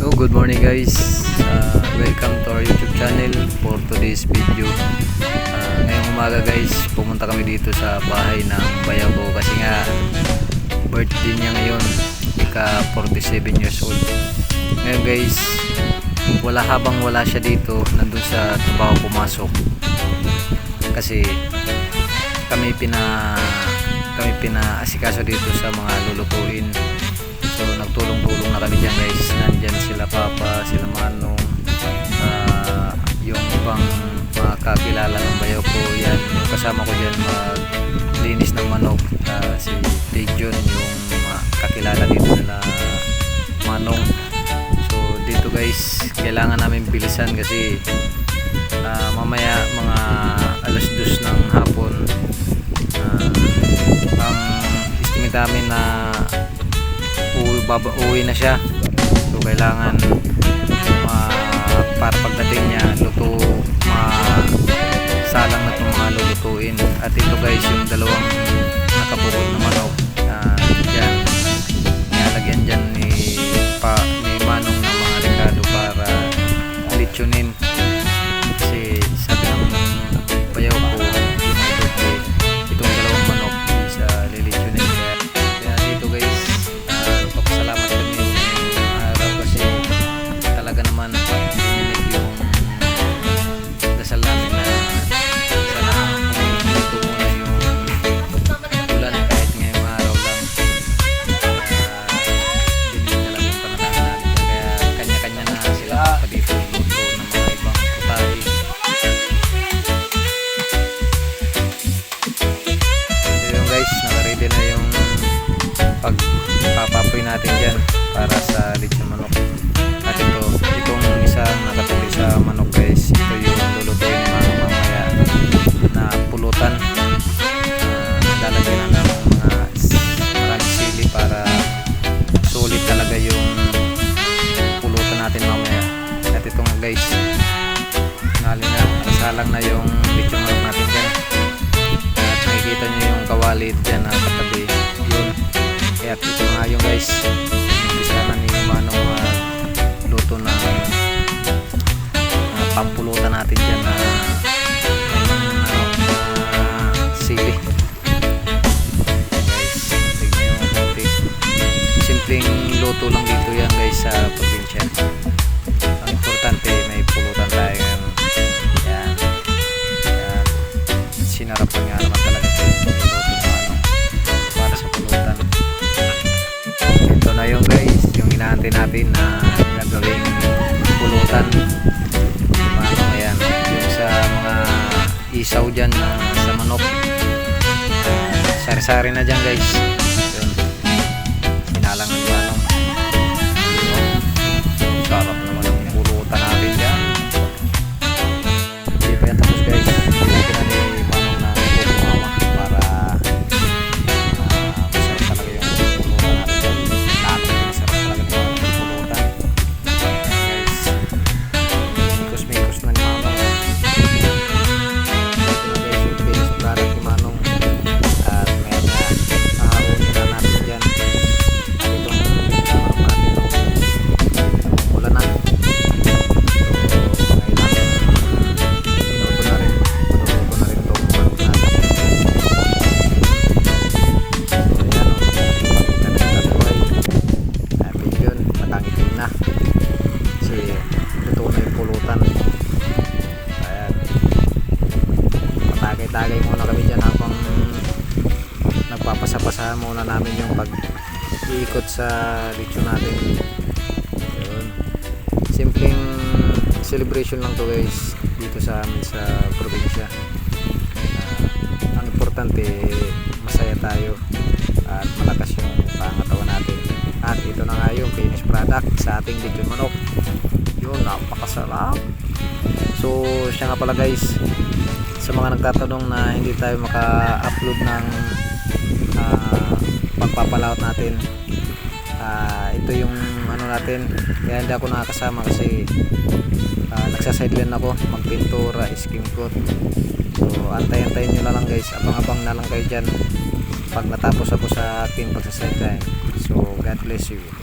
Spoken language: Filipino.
So, good morning guys. Uh, welcome to our YouTube channel for today's video. Uh, ngayong umaga guys, pumunta kami dito sa bahay ng bayaw ko kasi nga birthday niya ngayon, ika 47 years old. Ngayon guys, wala habang wala siya dito, nandun sa trabaho pumasok. Kasi kami pina kami pinaasikaso dito sa mga lulutuin So nagtulong-tulong na kami dyan guys. Kakilala ng bayaw ko. Yan, yung kasama ko dyan maglinis ng manok. Ah, si Legion, yung kakilala dito nila Manong. So dito guys, kailangan namin bilisan kasi ah, mamaya mga alas dos ng hapon ah, ang estimate namin na uwi, baba, uwi na siya so kailangan ma- para pagdating niya luto at ito guys yung pagpapapoy natin dyan para sa lechon manok. At ito, itong isang nakatuloy sa manok guys, ito yung lulutuin ni Mama mamaya na pulutan. Uh, lalagyan na ng mga maraming sili para sulit talaga yung pulutan natin mamaya. At ito nga guys, nalin na, nasalang na yung lechon manok natin dyan at makikita nyo yung kawalit dyan na katabi kaya ito nga yung guys inaantay natin na gagawing pulutan. Diba? Ano ayan yung sa mga isaw dyan na sa manok. Sari-sari na dyan guys. Yun. Sinalang ng nagpapasa-pasahan muna namin yung pag iikot sa lechon natin. Yun. Simpleng celebration lang to guys dito sa amin sa probinsya. Ah, ang importante masaya tayo at malakas yung pangatawan natin. At ito na nga yung finished product sa ating lechon manok. Yun napakasarap. So siya nga pala guys sa mga nagtatanong na hindi tayo maka-upload ng pagpapalaot natin. Ah, ito yung ano natin. Kaya hindi ako nakakasama kasi uh, nagsasideline ako. Magpintura, skim coat so antay-antayin nyo na lang guys. Abang-abang na lang kayo dyan. Pag natapos ako sa aking pagsasideline so God bless you